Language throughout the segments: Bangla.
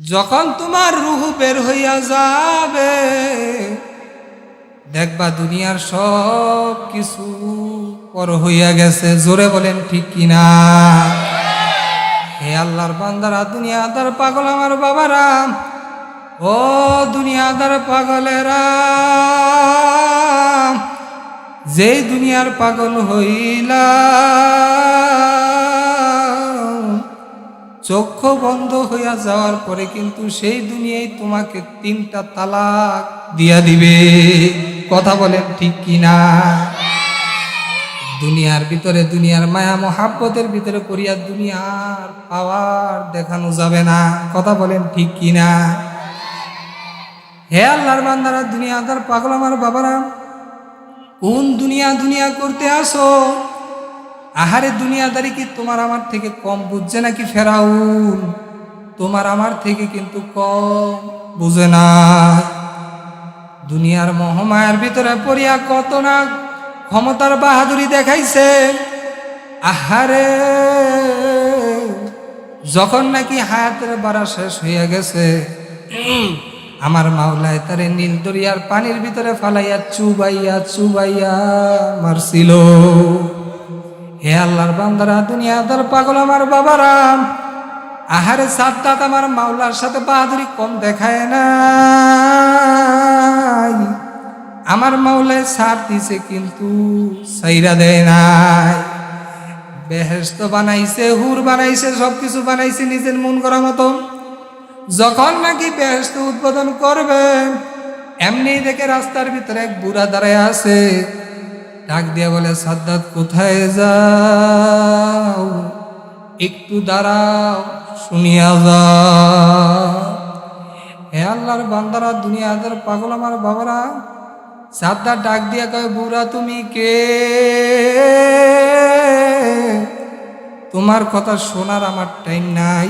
যখন তোমার রুহু বের হইয়া যাবে, দেখবা দুনিয়ার সব কিছু পর হইয়া গেছে। জোরে বলেন, ঠিক কিনা হে আল্লাহর বান্দারা, দুনিয়াদার পাগল আমার বাবারা, ও দুনিয়াদার পাগলেরা যে দুনিয়ার পাগল হইলা চক্ষু বন্ধ হইয়া যাওয়ার পরে কিন্তু সেই দুনিয়ায় তোমাকে তিনটা তালাক দিয়া দিবে। কথা বলেন ঠিক কিনা? দুনিয়ার ভিতরে দুনিয়ার মায়া, মহাব্বতের ভিতরে করিয়া দুনিয়ার পাওয়ার দেখানো যাবে না। কথা বলেন ঠিক কিনা? হে আল্লাহর বান্দারা, দুনিয়াদার পাগল আমার বাবারা, কোন দুনিয়া দুনিয়া করতে আসো? আহারে দুনিয়াদারি কি তোমার আমার থেকে কম বুঝছে নাকি ফেরাউন? তোমার আমার থেকে কিন্তু কম বুঝে না। দুনিয়ার মহমায়ার ভিতরে পড়িয়া কত না ক্ষমতার বাহাদুরি দেখাইছে। আহারে, যখন নাকি হায়াতের বাড়া শেষ হইয়া গেছে, আমার মাওলায় তারে নীল দরিয়ার পানির ভিতরে ফালাইয়া চুবাইয়া চুবাইয়া মারছিল। হে আল্লাহর বান্দারা, দুনিয়াদার পাগল আমার বাবারা, আহারে সাদ্দাত আমার মাওলার সাথে বাহাদুরি কম দেখায় না আমার মাওলায় সার দিছে কিন্তু সাইরা দেয় নাই। বেহেস্ত বানাইছে, হুর বানাইছে, সবকিছু বানাইছে নিজের মন করা মতো যখন নাকি বেহেস্ত উদ্বোধন করবে এমনি দেখে রাস্তার ভিতরে এক বুড়া দাঁড়ায় আছে। ডাক দিয়া বলে, সাদ্দাত কোথায় যাও? একটু দাঁড়াও, শুনিয়া যাও। হে আল্লাহর বান্দারা, দুনিয়াদের পাগল আমার বাবারা, সাদ্দাত ডাক দিয়া কয়, বুড়া তুমি কে? তোমার কথা শোনার আমার টাইম নাই।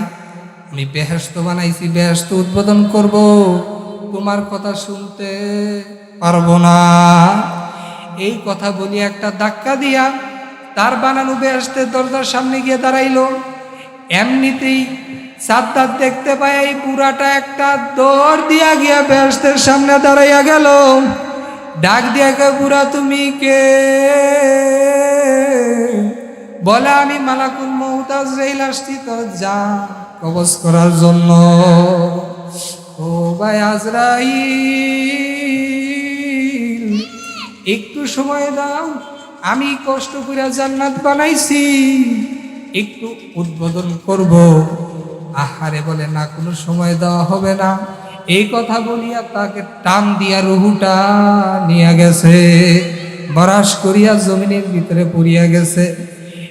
আমি বেহেস্ত বানাইছি বেহেস্ত উদ্বোধন করব। তোমার কথা শুনতে পারব না। এই কথা বলি একটা ধাক্কা দিয়া তার বানানো বেহেস্তের দরজার সামনে গিয়ে দাঁড়াইলো। এমনিতেই সাদ্দাত দেখতে পায় এই পুরাটা একটা দৌড় দিয়া গিয়া বেহেস্তের সামনে দাঁড়াইয়া গেল। ডাক দিয়া কে, বুড়া, তুমি কে? বলে, আমি মালাকুল মৌতাজ রেল আসছি তোর যা কবজ করার জন্য। ও ভাই আজরাইল। একটু সময় দাও, আমি কষ্ট করে জান্নাত বানাইছি। একটু উদ্বোধন করব। আহারে বলে, না, কোনো সময় দেওয়া হবে না। এই কথা বলিয়া তাকে টান দিয়া রুহুটা নিয়ে গেছে, বরাস করিয়া জমিনের ভিতরে পড়িয়া গেছে।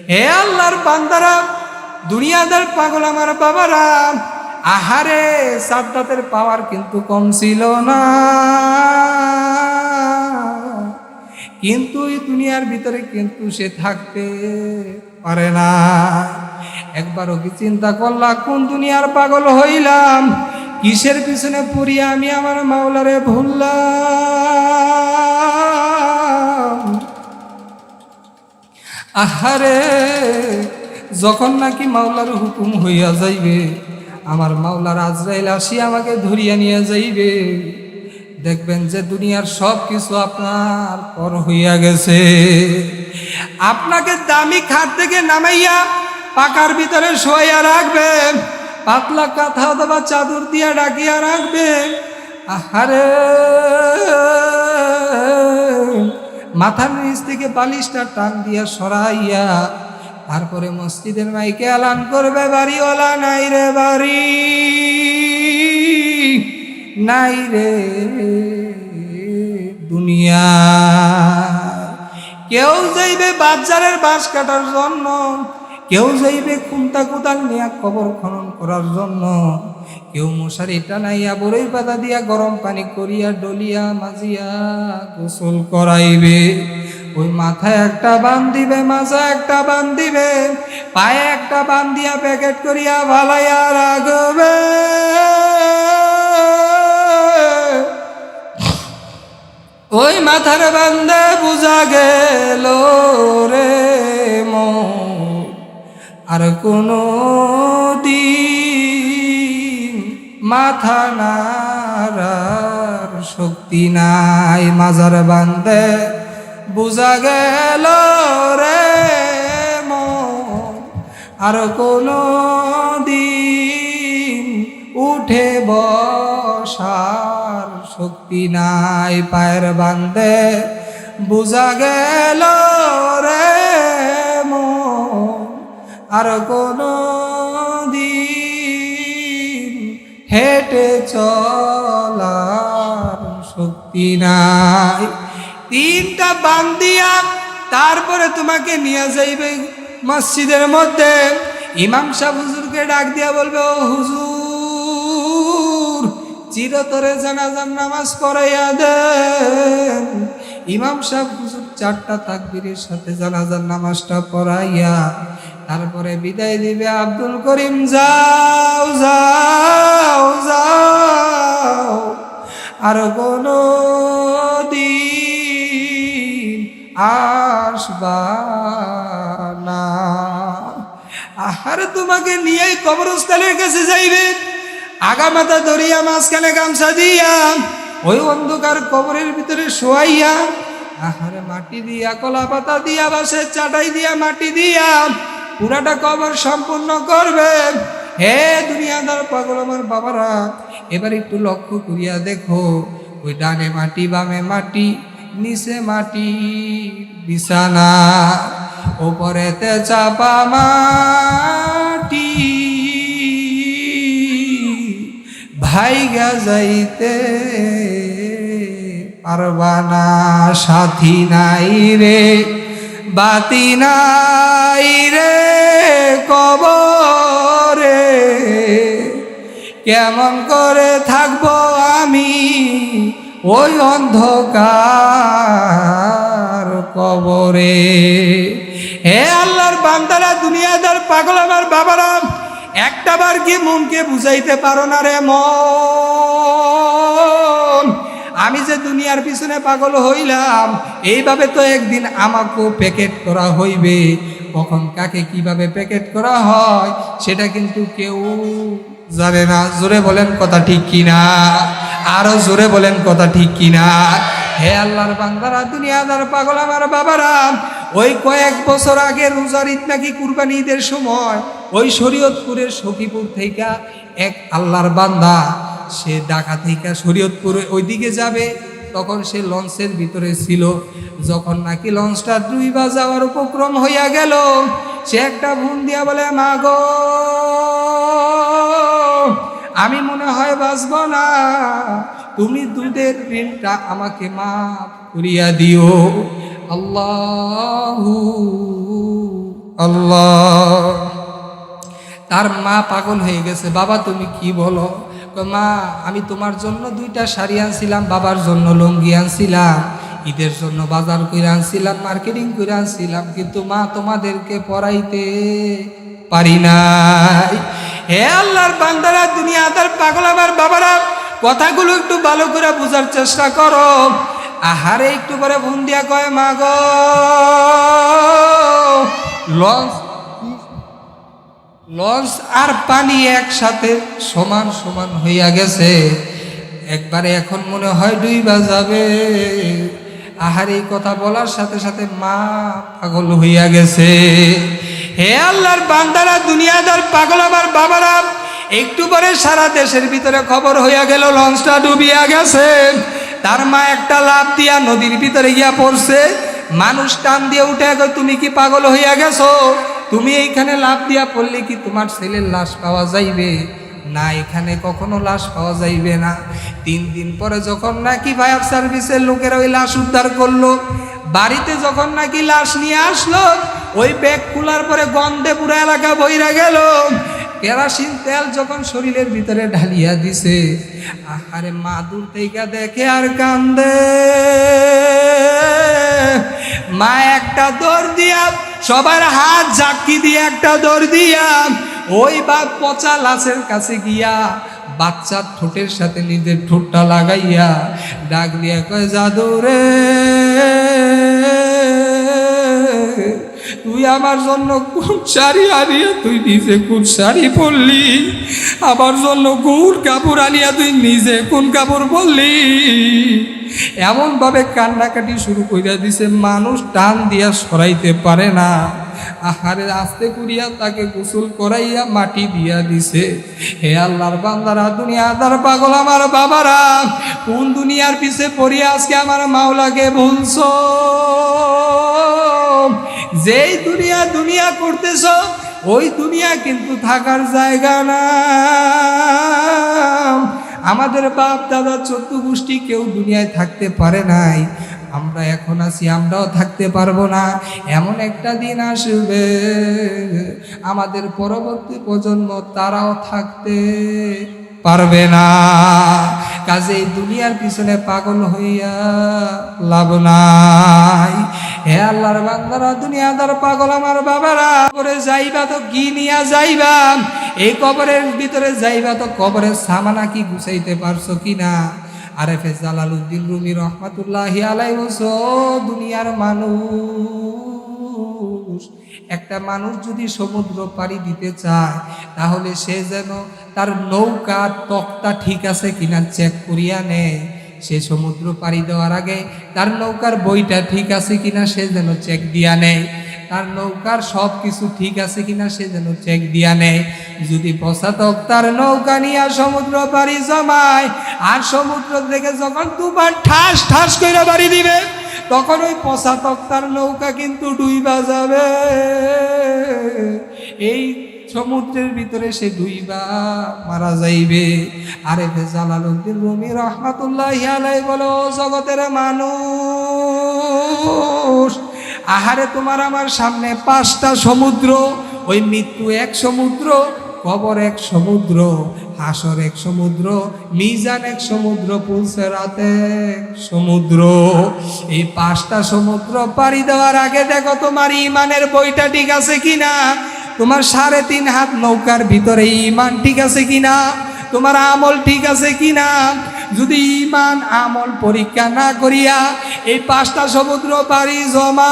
হে আল্লাহর বান্দারা, দুনিয়াদার পাগল আমার বাবারা, আহারে সাদ্দাতের পাওয়ার কিন্তু কম ছিল না। কিন্তু এই দুনিয়ার ভিতরে কিন্তু সে থাকতে পারে না। একবারও কি চিন্তা করলা কোন দুনিয়ার পাগল হইলাম? কিসের পিছনে পড়িয়া আমি আমার মাওলারে ভুললাম? আহারে, যখন নাকি মাওলার হুকুম হইয়া যাইবে, আমার মাওলার আজরাইল আসি আমাকে ধরিয়া নিয়ে যাইবে। দেখবেন যে দুনিয়ার সব কিছু আপনার পর হইয়া গেছে। আপনাকে দামি খাট থেকে নামাইয়া পাকার ভিতরে শোয়া রাখবেন, পাতলা কাঁথা অথবা চাদর দিয়া ডাকিয়া রাখবেন। আহারে! মাথার নিচ থেকে বালিশটা টান দিয়া সরাইয়া, তারপরে মসজিদের মাইকে আলান করবে, বাড়িওয়ালা নাই রে বাড়ি। নাই রে দুনিয়া। কেউ যাইবে বাজারের বাঁশ কাটার জন্য, কেউ যাইবে খুন্তা কুদাল নিয়ে কবর খনন করার জন্য। কেউ মশারি টানাইয়া বড়ই পাতা দিয়া গরম পানি করিয়া ডলিয়া মাজিয়া গোসল করাইবে। ওই মাথায় একটা বান দিবে, মাজা একটা বান দিবে, পায়ে একটা বান দিয়া প্যাকেট করিয়া ভালাইয়া রাখবে। ওই মাথার বান্দে বুঝা গেল রে মন। আর কোনো দিন মাথা নাড়ার শক্তি নাই। মাজার বান্ধে বুঝা গেল রে মন। আর কোনো দিন উঠে বসার শক্তি নাই, পায়ের বান্ধে বুঝা গেল রে আর কোনো দিন হেঁটে চলার শক্তি নাই। তিনটা বান্দিয়া তারপরে তোমাকে নিয়ে যাইবে মসজিদের মধ্যে। ইমাম সাহেব হুজুরকে ডাক দিয়া বলবে, ও হুজুর চিরতরে জানাজার নামাজ পড়াইয়া দেন। ইমাম সাহেব চারটা তাকবীরের সাথে জানাজার নামাজটা পড়াইয়া তারপরে বিদায় দিবে, আব্দুল করিম, যাও যাও যাও। আর কোনো দিন আসবা না। আহার তোমাকে নিয়ে কবরস্থানের কাছে যাইবে। আগামাতা ধরিয়া মাঝখানে গামছা দিয়া, ওই অন্ধকার কবরের ভিতরে শোয়াইয়া, আহারে মাটি দিয়া কলা পাতা দিয়া বাসের চাটাই দিয়া, মাটি দিয়া পুরাটা কবর সম্পূর্ণ করবে। হে দুনিয়াদার পাগল আমার বাবারা, এবার একটু লক্ষ্য করিয়া দেখো, ওই ডানে মাটি, বামে মাটি, নিচে মাটি, বিছানা, ওপরেতে চাপা মাটি ভাইগা যাইতে পারবানা সাথী নাই রে, বাতি নাই রে কবরে। কেমন করে থাকব আমি ওই অন্ধকার কবরে? হে আল্লাহর বান্দারা, দুনিয়াদার পাগল আমার বাবারা একটা বার কি মনকে বুঝাইতে পারো না রে মন? আমি যে দুনিয়ার পিছনে পাগল হইলাম, এইভাবে তো একদিন আমাকেও প্যাকেট করা হইবে। কখন কাকে কীভাবে প্যাকেট করা হয়, সেটা কিন্তু কেউ জানে না। জোরে বলেন কথা ঠিক কিনা? আরও জোরে বলেন কথা ঠিক কিনা? হে আল্লাহর বান্দারা, দুনিয়াদার পাগল আমার বাবারা ওই কয়েক বছর আগে রোজার ঈদ নাকি কুরবানি ঈদের সময় ওই শরীয়তপুরের সখীপুর থেকে এক আল্লাহর বান্দা, সে ঢাকা থেকে শরীয়তপুরে ওইদিকে যাবে। তখন সে লঞ্চের ভিতরে ছিল। যখন নাকি লঞ্চটা ডুইবা যাওয়ার উপক্রম হইয়া গেল, সে একটা ভুন দিয়া বলে, মা গো, আমি মনে হয় বাঁচব না। তুমি দুধের ঋণটা আমাকে মাফ করিয়া দিও। আল্লাহ। আল্লাহ। তার মা পাগল হয়ে গেছে বাবা তুমি কি বলো? মা আমি তোমার জন্য দুইটা শাড়ি আনছিলাম বাবার জন্য লুঙ্গি আনছিলাম ঈদের জন্য বাজার করে আনছিলাম মার্কেটিং করে আনছিলাম কিন্তু মা তোমাদেরকে পড়াইতে পারি নাই। হে আল্লাহর বান্দারা দুনিয়াদার পাগল আমার বাবারা কথাগুলো একটু ভালো করে বোঝার চেষ্টা করো। আহারে একটু পরে ফোন দিয়া কয়, মা গো লঞ্চ লঞ্চ আর পানি একসাথে সমান সমান হইয়া গেছে। একবারে এখন মনে হয় ডুইবা যাবে আহার এই কথা বলার সাথে সাথে মা পাগল হইয়া গেছে। হে আল্লাহর বান্দারা, দুনিয়াদার পাগল আমার বাবারা, একটু পরে সারা দেশের ভিতরে খবর হইয়া গেল লঞ্চটা ডুবিয়া গেছে। তার মা একটা লাভ দিয়া নদীর ভিতরে গিয়া পড়ছে। মানুষ টান দিয়ে উঠে তুমি কি পাগল হইয়া গেছো? তুমি এইখানে লাভ দিয়া পড়লে কি তোমার ছেলের লাশ পাওয়া যাইবে? না, এখানে কখনো লাশ পাওয়া যাইবে না। তিন দিন পরে যখন নাকি ফায়ার সার্ভিসের লোকেরা ওই লাশ উদ্ধার করল, বাড়িতে যখন নাকি লাশ নিয়ে আসলো, ওই ব্যাগ খোলার পরে গন্ধে পুরো এলাকা বইরা গেল। কেরাসিন তেল যখন শরীরের ভিতরে ঢালিয়া দিছে, আহারে মা দূর থেকে দেখে আর কান্দে। মা, একটা দৌড় দিয়া, সবার হাত ঝাঁকি দিয়ে একটা দৌড় দিয়া, ওই বা পচা লাশের কাছে গিয়া বাচ্চার ঠোঁটের সাথে নিজের ঠোঁটটা লাগাইয়া ডাক দিয়া কয় জাদু রে তুই আমার জন্য কোন শাড়ি আনিয়া তুই নিজে কোন শাড়ি পরলি? আমার জন্য কোন কাপড় আনিয়া তুই নিজে কোন কাপড় পরলি? এমনভাবে কান্নাকাটি শুরু করিয়া দিছে, মানুষ টান দিয়া সরাইতে পারে না। আহারে, আস্তে করিয়া তাকে গোসল করাইয়া মাটি দিয়া দিছে। হে আল্লাহর বান্দারা, দুনিয়াদার পাগল আমার বাবারা, কোন দুনিয়ার পিছে পড়িয়া আজকে আমার মাওলাকে ভুলছো যেই দুনিয়া দুনিয়া করতেছ, ওই দুনিয়া কিন্তু থাকার জায়গা না। আমাদের বাপ, দাদা, চোদ্দ গোষ্ঠী কেউ দুনিয়ায় থাকতে পারে নাই। আমরা এখন আছি, আমরাও থাকতে পারব না। এমন একটা দিন আসবে, আমাদের পরবর্তী প্রজন্ম তারাও থাকতে পারবে না। কাজে দুনিয়ার পিছনে পাগল হইয়া লাভ নাই। হে আল্লাহর বান্দারা, দুনিয়াদার পাগল আমার বাবারা করে যাইবা তো কি নিয়া যাইবা? এই কবরের ভিতরে যাইবা তো কবরের সামানা কি গুছাইতে পারছ কি না আরে ফে জালালউদ্দিন রুমি রহমাতুল্লাহ আলাই দুনিয়ার মানুষ, একটা মানুষ যদি সমুদ্র পাড়ি দিতে চায়, তাহলে সে যেন তার নৌকার তক্তা ঠিক আছে কিনা চেক করিয়া নেয়। সে সমুদ্র পাড়ি দেওয়ার আগে তার নৌকার বইটা ঠিক আছে কিনা সে যেন চেক দিয়া নেয়। তার নৌকার সব কিছু ঠিক আছে কিনা সে যেন চেক দিয়া নেয়। যদি পশ্চাতক তার নৌকা নিয়ে সমুদ্র পাড়ি জমায় আর সমুদ্র থেকে যখন দুবার ঠাস ঠাস করে বাড়ি দিবে, তখন ওই পশ্চাতক তার নৌকা কিন্তু ডুইবা যাবে। এই সমুদ্রের ভিতরে সে ডুইবা মারা যাইবে। আরে জালালউদ্দিন রুমি রহমাতুল্লাহ বলো জগতের মানুষ, আহারে তোমার আমার সামনে পাঁচটা সমুদ্র, ওই মৃত্যু এক সমুদ্র, কবর এক সমুদ্র, হাসর এক সমুদ্র, মিজান এক সমুদ্র, পুলসে রাতে সমুদ্র। এই পাঁচটা সমুদ্র পাড়ি দেওয়ার আগে দেখো তোমার ইমানের বইটা ঠিক আছে কিনা? তোমার সাড়ে তিন হাত নৌকার ভিতরে ইমান ঠিক আছে কিনা? তোমার আমল ঠিক আছে কিনা? যদি ইমান আমল পরীক্ষা না করিয়া এই পাঁচটা সমুদ্র পারি জমাও,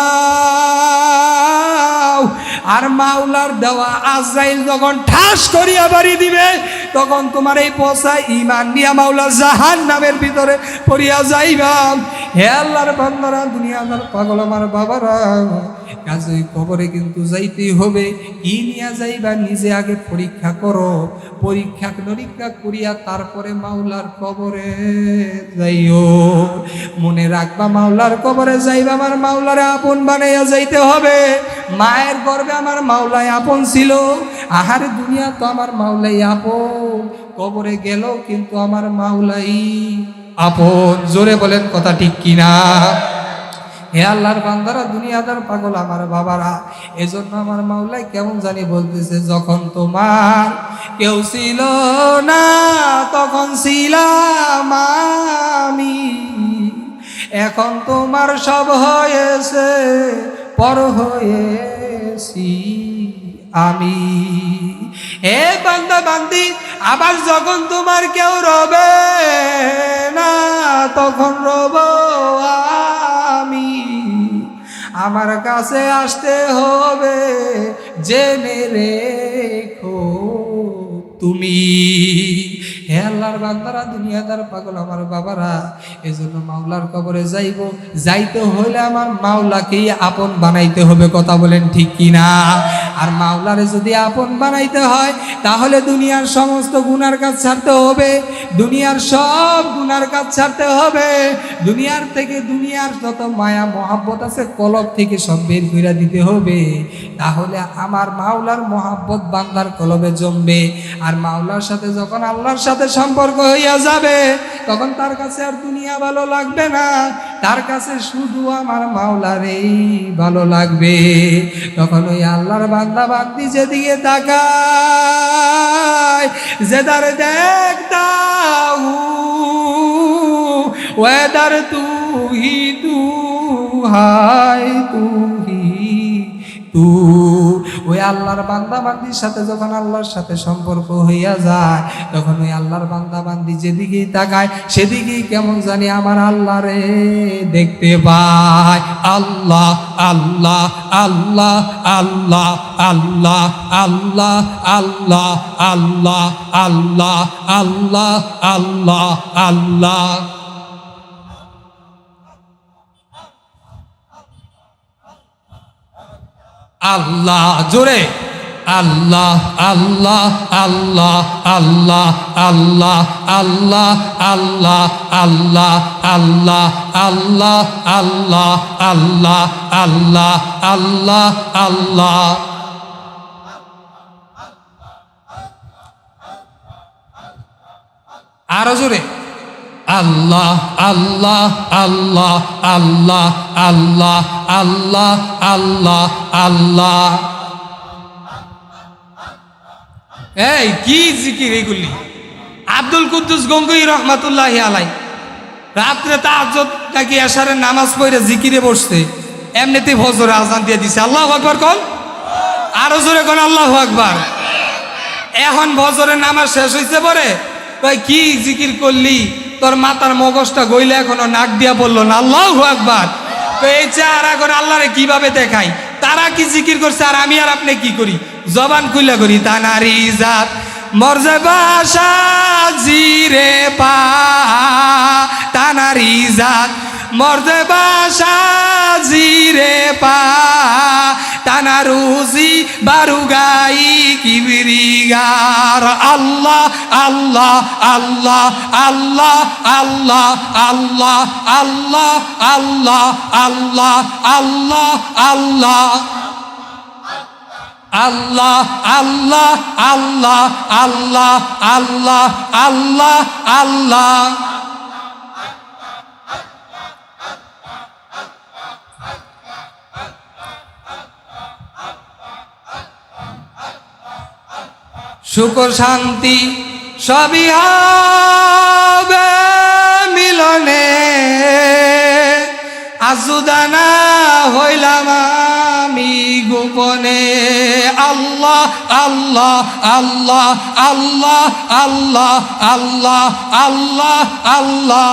আর মাওলার দেওয়া আজরাইল যখন ঠাস করিয়া বাড়ি দিবে, তখন তোমার এই পচা ইমান নিয়া মাওলা জাহান নামের ভিতরে পড়িয়া যাইবা। হে আল্লাহর বান্দারা, দুনিয়াদার পাগল আমার বাবারা কাজে কবরে কিন্তু যাইতেই হবে। কি নিয়ে যাইবা নিজে আগে পরীক্ষা করো। পরীক্ষা নিরীক্ষা করিয়া তারপরে মাওলার কবরে যাইও। মনে রাখবা, মাওলার কবরে যাইবা আমার মাওলারে আপন বানাইয়া যাইতে হবে। মায়ের গর্বে আমার মাওলায় আপন ছিল। আহার দুনিয়া তো আমার মাওলাই আপন। কবরে গেল কিন্তু আমার মাওলাই আপন। জোরে বলেন কথা ঠিক কিনা? হে আল্লাহর বান্দারা, দুনিয়াদার পাগল আমার বাবারা, এজন্য আমার মাওলাই কেমন জানি বলতেছে, যখন তোমার কেউ ছিল না, তখন ছিলাম আমি। এখন তোমার সব হয়েছে, পর হয়েছি আমি। এ বান্দা, বান্দি, আবার যখন তোমার কেউ রবে না, তখন রব আমি আমার কাছে আসতে হবে, জেনে রেখো তুমি। হে আল্লাহর বান্দারা, দুনিয়াদার পাগল আমার বাবারা, এজন্য মাওলার কবরে যাইব। যাইতে হলে আমার মাওলাকেই আপন বানাইতে হবে, কথা বলেন ঠিক কিনা? আর মাওলারে যদি আপন বানাইতে হয়, তাহলে দুনিয়ার সমস্ত গুনার কাজ ছাড়তে হবে। দুনিয়ার সব গুনার কাজ ছাড়তে হবে। দুনিয়ার থেকে দুনিয়ার যত মায়া মহাব্বত আছে, কলব থেকে সব বের করে দিতে হবে। তাহলে আমার মাওলার মহাব্বত বান্দার কলবে জমবে। আর মাওলার সাথে যখন আল্লাহর সাথে সম্পর্ক হইয়া যাবে, তখন তার কাছে আর দুনিয়া ভালো লাগবে না। তার কাছে শুধু আমার মাওলারেই ভালো লাগবে। তখন ওই আল্লাহর বান্দা বান্দি যেদিকে তাকায়, যে তার দেখ ওয়েদার তুহি তু হাই তুহি কিন্তু ওই আল্লাহর বান্দা বান্দির সাথে যখন আল্লাহর সাথে সম্পর্ক হইয়া যায় তখন ওই আল্লাহর বান্দা বান্দি যেদিকেই তাকায় সেদিকেই কেমন জানি আমার আল্লাহ রে দেখতে পায় আল্লাহ আল্লাহ আল্লাহ আল্লাহ আল্লাহ আল্লাহ আল্লাহ আল্লাহ আল্লাহ আল্লাহ আল্লাহ আল্লাহ আল্লাহ জোরে আল্লাহ আল্লাহ আল্লাহ আল্লাহ আল্লাহ আল্লাহ আল্লাহ আল্লাহ আল্লাহ আল্লাহ আল্লাহ আল্লাহ আল্লাহ আল্লাহ আল্লাহ আরও জোরে আল্লাহ আল্লাহ আল্লাহ আল্লাহ আল্লাহ আল্লাহ আল্লাহ আল্লাহ। এই, কি জিকির এগুলি? আব্দুল কুদ্দুস গঙ্গুই রহমাতুল্লাহ আলাই রাত্রে তাহাজ্জুদ নাকি এশারের নামাজ পড়ে জিকিরে বসছে এমনিতে ফজরে আজান দিয়ে দিছে। আল্লাহ আকবার কোন? আরও জোরে কোন আল্লাহ আকবার? এখন ভজরের নামাজ শেষ হইছে পরে? কই কি জিকির করলি? তোর মাতার মগজটা গইলে এখনও নাক দিয়া বলল না। আল্লাহ আকবার। তো এই চেহারা করে আল্লাহরে কীভাবে দেখাই? তারা কি জিকির করছে আর আমি আর আপনি কি করি? জবান কুইলা করি তানারি জাত মর্যাদা জিরে পা তানারি জাত মরজে বাসা জিরে পা তানারুজি বারুগাই কিবরিগার আল্লাহ আল্লাহ আল্লাহ আল্লাহ আল্লাহ আল্লাহ আল্লাহ আল্লাহ আল্লাহ আল্লাহ আল্লাহ আল্লাহ আল্লাহ আল্লাহ আল্লাহ আল্লাহ আল্লাহ আল্লাহ সুখ শান্তি সবই হবে মিলনে। আজুদানা হইলাম আমি গোপনে। আল্লাহ আল্লাহ আল্লাহ আল্লাহ আল্লাহ আল্লাহ আল্লাহ আল্লাহ।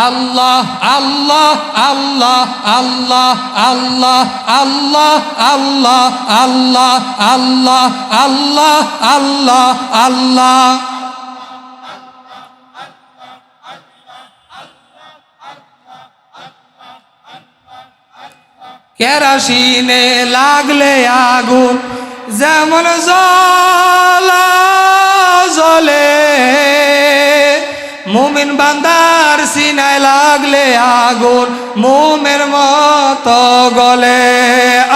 আল্লাহ আল্লাহ আল্লাহ আল্লাহ আল্লাহ আল্লাহ আল্লাহ আল্লাহ আল্লাহ আল্লাহ আল্লাহ আল্লাহ কেরাসিনে লাগলে আগুন যেমন জলা মুমিন বান্দার সিনায় লাগলে আগুন মোমের মত গলে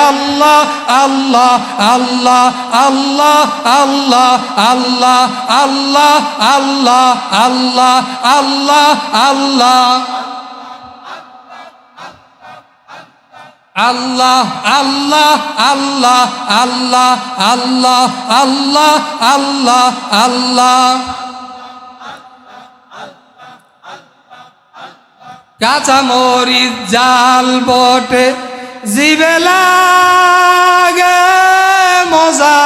আল্লাহ আল্লাহ আল্লাহ আল্লাহ আল্লাহ আল্লাহ আল্লাহ আল্লাহ আল্লাহ আল্লাহ আল্লাহ আল্লাহ আল্লাহ আল্লাহ আল্লাহ আল্লাহ আল্লাহ আল্লাহ আল্লাহ কাঁচা মরিচ জাল বটে জিবেলা মজা।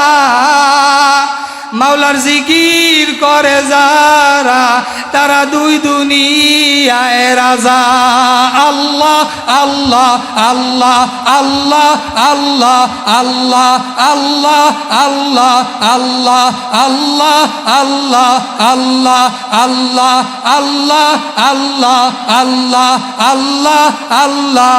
মাওলার জিকির করে যারা তারা দুই দুনিয়ায় রাজা আল্লাহ আল্লাহ আল্লাহ আল্লাহ আল্লাহ আল্লাহ আল্লাহ আল্লাহ আল্লাহ আল্লাহ আল্লাহ আল্লাহ আল্লাহ আল্লাহ আল্লাহ আল্লাহ আল্লাহ আল্লাহ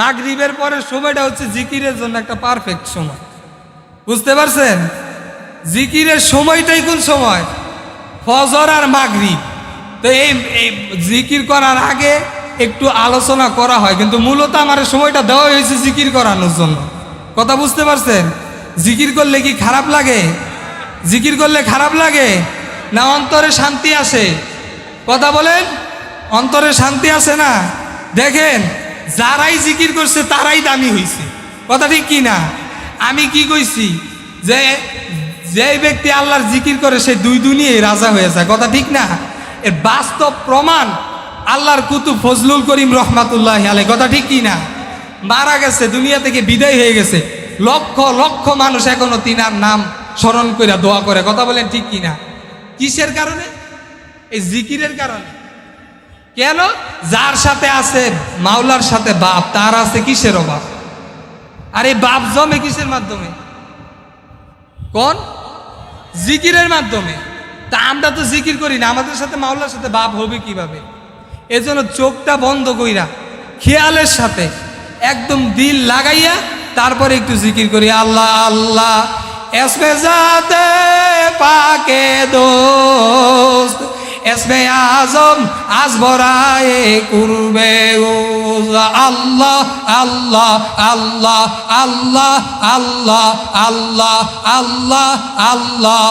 মাগরিবের পরের সময়টা হচ্ছে জিকিরের জন্য একটা পারফেক্ট সময়। বুঝতে পারছেন? জিকিরের সময়টাই কোন সময়? ফজর আর মাগরিব। তো এই জিকির করার আগে একটু আলোচনা করা হয়, কিন্তু মূলত আমার সময়টা দেওয়া হয়েছে জিকির করানোর জন্য। কথা বুঝতে পারছেন? জিকির করলে কি খারাপ লাগে? জিকির করলে খারাপ লাগে? না অন্তরে শান্তি আসে? কথা বলেন? অন্তরে শান্তি আসে না? দেখেন যারাই জিকির করছে, তারাই দামি হয়েছে কথা ঠিক কি না আমি কি কইছি? যে যে ব্যক্তি আল্লাহর জিকির করে, সে দুই দুনিয়ায় রাজা হয়ে যায়। কথা ঠিক না? এর বাস্তব প্রমাণ আল্লাহর কুতুব ফজলুল করিম রহমাতুল্লাহ আলাই কথা ঠিক কি না মারা গেছে, দুনিয়া থেকে বিদায় হয়ে গেছে। লক্ষ লক্ষ মানুষ এখনও তিনার নাম স্মরণ করে দোয়া করে। কথা বলেন ঠিক কি না কিসের কারণে? এই জিকিরের কারণে। কেন? যার সাথে আছে মাওলার সাথে বাপ, তার আছে কিসের অভাব? আর এই বাপ জমে কিসের মাধ্যমে? কোন? জিকিরের মাধ্যমে। তা আমরা তো জিকির করি না, আমাদের সাথে মাওলার সাথে বাপ হবে কীভাবে? এজন্য চোখটা বন্ধ কইরা, খেয়ালের সাথে একদম দিল লাগাইয়া তারপরে একটু জিকির করি, আল্লাহ আল্লাহ এসমে যাতে পাকে দোস্ত। এসমে আজম আজ বরায়ে করবে আল্লাহ আল্লাহ আল্লাহ আল্লাহ আল্লাহ আল্লাহ আল্লাহ আল্লাহ।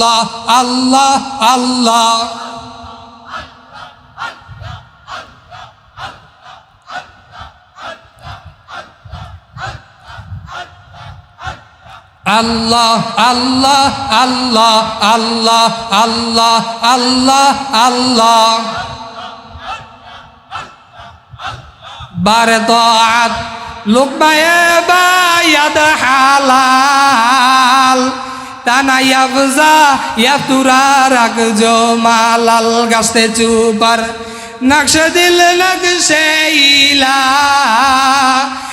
আল্লাহ আল্লাহ আল্লাহ। আল্লাহ আল্লাহ আল্লাহ আল্লাহ আল্লাহ আল্লাহ আল্লাহ। বারে তাআত লুকমায়ে বায়াদ হালাল। তানা ইয়াবজা ইয়াতুরা রাখজো মালাল গাছতে চুপার। নকশ দিল নকশে ইলা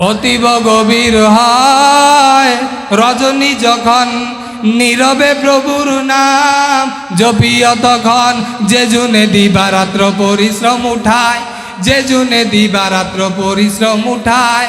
অতীব গভীর হয়, রজনী যখন নীরবে প্রভুর নাম জপিয় তখন যে জুনে দিবারাত্র পরিশ্রম উঠায় যে জুনে দিবারাত্র পরিশ্রম উঠায়